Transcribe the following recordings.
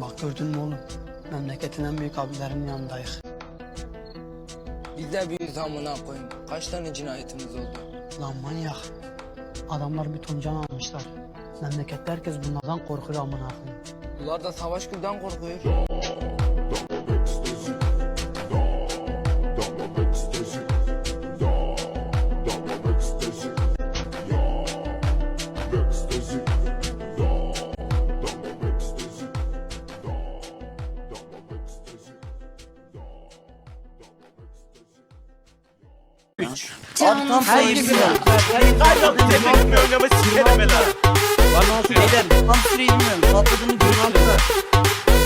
Bak gördün mü oğlum? Memleketin en büyük abilerinin yanındayız. Biz de büyüyüz amına koyayım. Kaç tane cinayetimiz oldu? Lan manyak. Adamlar bir ton can almışlar. Memlekette herkes bunlardan korkuyor amına koyayım. Bunlar da savaş gülden korkuyor. Tam sayı bir Tam süreyi bilmiyorum. Patladığını görüyorum.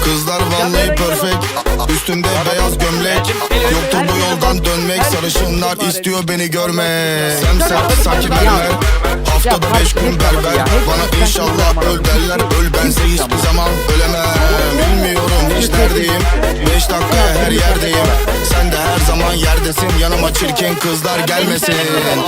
Kızlar vallahi perfect. Üstümde beyaz gömlek. Yoktur bu yoldan dönmek. Sarışınlar istiyor beni görmek. Semsert sanki mermer Haftada beş gün berber. Bana inşallah öl derler. Öl bense hiçbir zaman ölemem. Bilmiyorum hiç neredeyim Beş dakikaya her yerdeyim zaman yerdesin Yanıma çirkin kızlar gelmesin.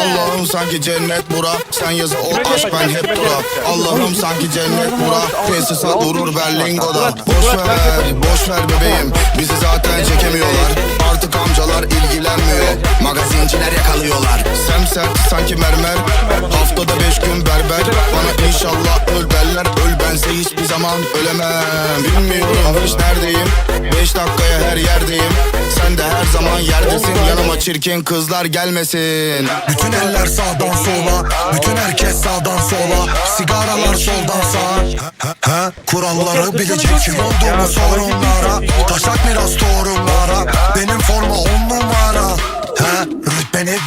Allah'ım sanki cennet bura. Sen yazı o aşk ben hep dura. Allah'ım sanki cennet bura. Tesisat vurur Berlingo'da. Boş ver, boş ver bebeğim. Bizi zaten çekemiyorlar. Artık amcalar ilgilenmiyor. Magazinciler yakalıyorlar. Semsert sanki mermer. Haftada beş gün berber. Bana inşallah öl derler Öl bense hiçbir zaman ölemem. Bilmiyorum hiç neredeyim. Beş dakikaya her yerdeyim. Sen de her zaman yerdesin. Yanıma çirkin kızlar gelmesin. Bütün eller sağdan sola Bütün herkes sağdan sola. Sigaralar soldan sağa. Kuralları bilecek kim olduğumu sor onlara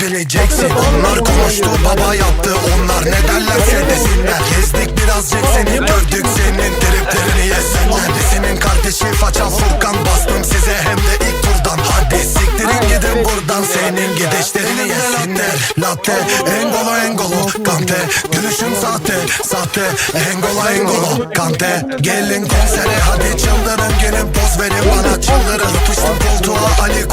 rütbeni bileceksin Onlar konuştu baba yaptı. Onlar ne derlerse desinler. Gezdik birazcık seni gördük senin. Triplerini yesinler. Senin kardeşi faça Furkan Bastım size. Hem de ilk turdan. Hadi siktirin gidin buradan. Senin gidişlerini yesinler. Latte engolo engolo Kante. Gülüşüm sahte sahte. Engolo engolo Kante. Gelin konsere. Hadi çıldırın Gelin poz verin. Bana çıldırın. Yapıştım koltuğa. Ali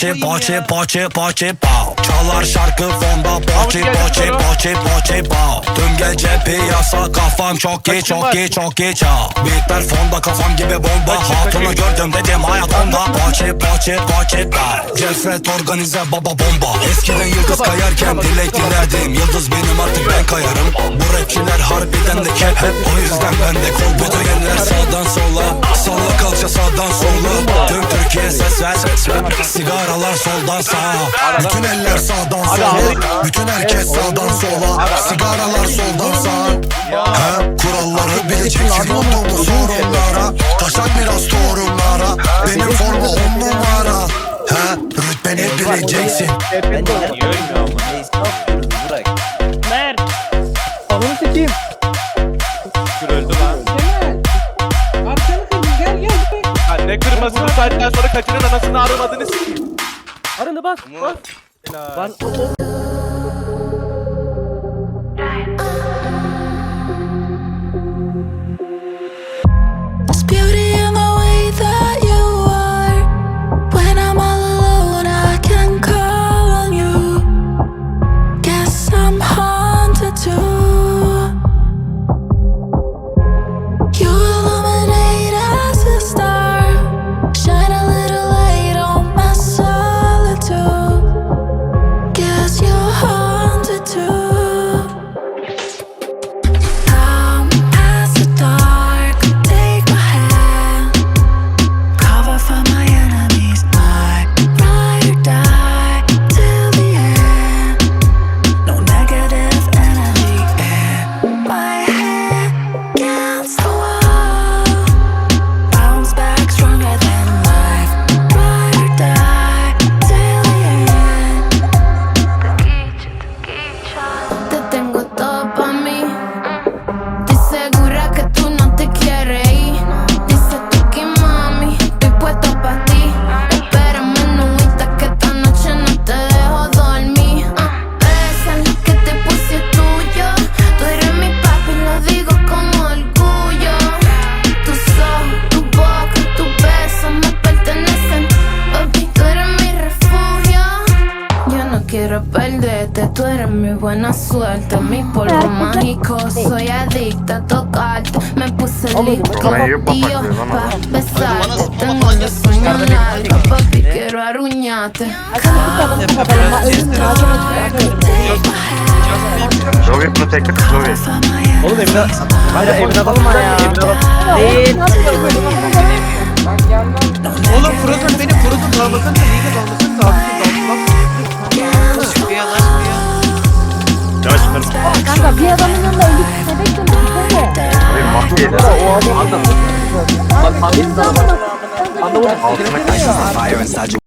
Bahçe bahçe bahçe bahçe bağ Çalar şarkı fonda bahçe bahçe bahçe bahçe bağ Tüm gece piyasa kafam çok geç çok geç çok geç ha Bitler fonda kafam gibi bomba. Hatunu gördüm dedim hayat onda Bahçe bahçe bahçe bağ Cefret organize baba bomba. Eskiden yıldız kayarken dilek dilerdim Yıldız benim artık ben kayarım. Bu rapçiler harbiden de kep O yüzden ben de kol ses Sigaralar soldan sağa. Bütün eller sağdan sola. Bütün herkes sağdan sola. Sigaralar soldan sağa. He, kuralları bilecek kim olduğumu sor onlara Taşak biraz torunlara. Benim forma on numara. He, rütbeni bileceksin Ben de yapıyoruz bırak. Mert. Ananı sikeyim. Ne kırması bu saatten sonra kaçının anasını aramadığını sikeyim. Arını bas bas. Helal. There's perderte. Tú eres mi buena suerte, mi polvo mágico. Soy adicta a tocarte. Me puse listo tío, pa' besarte. Tengo los sueños largos, papi, quiero arruñarte. Joey Protector Joey. Oğlum Emine Hayır adam Emine adam Değil Oğlum Frozen beni Frozen dalmasın da iyi de dalmasın da Kanka bir adamın yanında ölüp bebek dönüyor. Mahviyede. O adam Bak hangi adam Anlamadım. Fire inside you